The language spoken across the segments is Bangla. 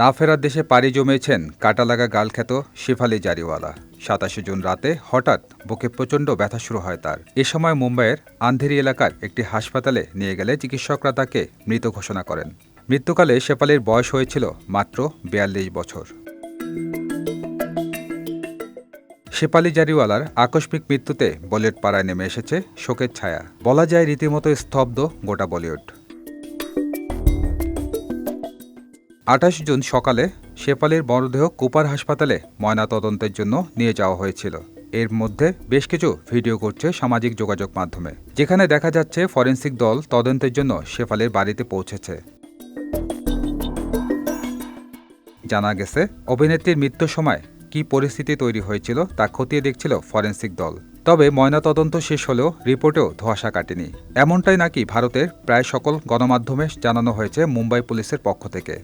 না ফেরার দেশে পাড়ি জমিয়েছেন কাটালাগা গালখ্যাত শেফালি জারিওয়ালা। সাতাশে জুন রাতে হঠাৎ বুকে প্রচণ্ড ব্যথা শুরু হয় তার। এ সময় মুম্বাইয়ের আন্ধেরি এলাকার একটি হাসপাতালে নিয়ে গেলে চিকিৎসকরা তাকে মৃত ঘোষণা করেন। মৃত্যুকালে শেফালির বয়স হয়েছিল মাত্র বিয়াল্লিশ বছর। শেপালি জারিওয়ালার আকস্মিক মৃত্যুতে বলিউড পাড়ায় নেমে এসেছে শোকের ছায়া। বলা যায় রীতিমতো স্তব্ধ গোটা বলিউড। আঠাশ জুন সকালে শেপালির মরদেহ কুপার হাসপাতালে ময়নাতদন্তের জন্য নিয়ে যাওয়া হয়েছিল। এর মধ্যে বেশ কিছু ভিডিও করছে সামাজিক যোগাযোগ মাধ্যমে, যেখানে দেখা যাচ্ছে ফরেন্সিক দল তদন্তের জন্য শেফালির বাড়িতে পৌঁছেছে। জানা গেছে, অভিনেত্রীর মৃত্যুর সময় কী পরিস্থিতি তৈরি হয়েছিল তা খতিয়ে দেখছিল ফরেন্সিক দল। তবে ময়নাতদন্ত শেষ হলেও রিপোর্টেও ধোঁয়াশা কাটেনি। এমনটাই নাকি ভারতের প্রায় সকল গণমাধ্যমে জানানো হয়েছে মুম্বাই পুলিশের পক্ষ থেকে।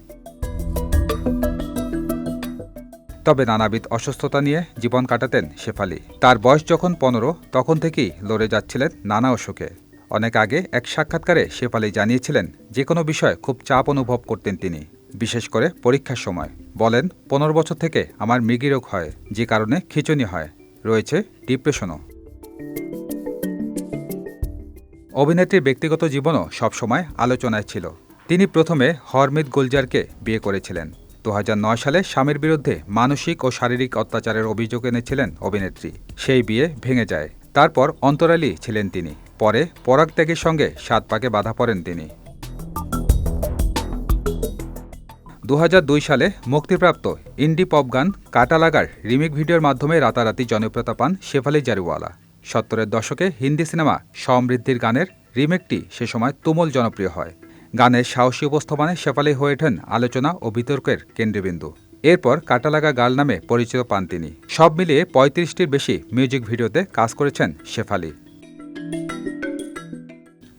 তবে নানাবিধ অসুস্থতা নিয়ে জীবন কাটাতেন শেফালি। তার বয়স যখন পনেরো, তখন থেকেই লড়ে যাচ্ছিলেন নানা অসুখে। অনেক আগে এক সাক্ষাৎকারে শেফালি জানিয়েছিলেন যে কোনো বিষয়ে খুব চাপ অনুভব করতেন তিনি, বিশেষ করে পরীক্ষার সময়। বলেন, পনেরো বছর থেকে আমার মৃগী রোগ হয়, যে কারণে খিঁচুনি হয়, রয়েছে ডিপ্রেশনও। অভিনেত্রীর ব্যক্তিগত জীবনও সবসময় আলোচনায় ছিল। তিনি প্রথমে হরমিত গুলজারকে বিয়ে করেছিলেন। দু হাজার নয় সালে স্বামীর বিরুদ্ধে মানসিক ও শারীরিক অত্যাচারের অভিযোগ এনেছিলেন অভিনেত্রী। সেই বিয়ে ভেঙে যায়। তারপর অন্তরালী ছিলেন তিনি। পরে পরাগ ত্যাগের সঙ্গে সাত পাকে বাধা পড়েন তিনি। দু হাজার দুই সালে মুক্তিপ্রাপ্ত ইন্ডি পপ গান কাটা লাগার রিমিক ভিডিওর মাধ্যমে রাতারাতি জনপ্রিয়তা পান শেফালি জারিওয়ালা। সত্তরের দশকে হিন্দি সিনেমা সমৃদ্ধির গানের রিমেকটি সে সময় তুমুল জনপ্রিয় হয়। গানের সাহসী উপস্থাপনে শেফালি হয়ে ওঠেন আলোচনা ও বিতর্কের কেন্দ্রবিন্দু। এরপর কাটালাগা গাল নামে পরিচিত পান তিনি। সব মিলিয়ে পঁয়ত্রিশটির বেশি মিউজিক ভিডিওতে কাজ করেছেন শেফালি।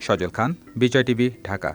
সজল খান, বিজয় টিভি, ঢাকা।